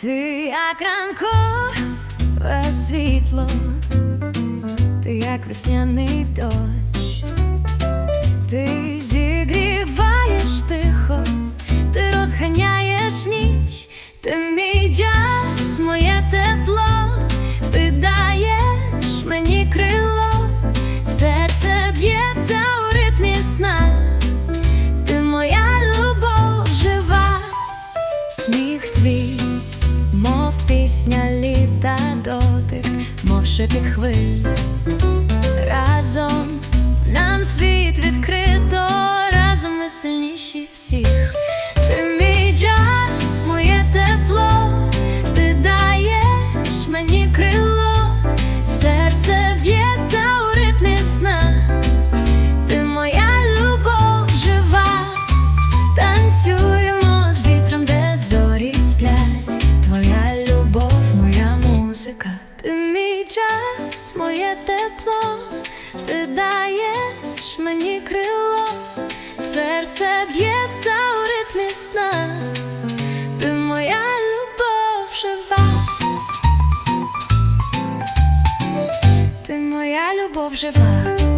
Ти як ранкове світло, ти як весняний дощ. пісня літа дотик, мов шепіт хвиль. ти даєш мені крило, серце б'ється у ритмі сна, ти моя любов жива, ти моя любов жива.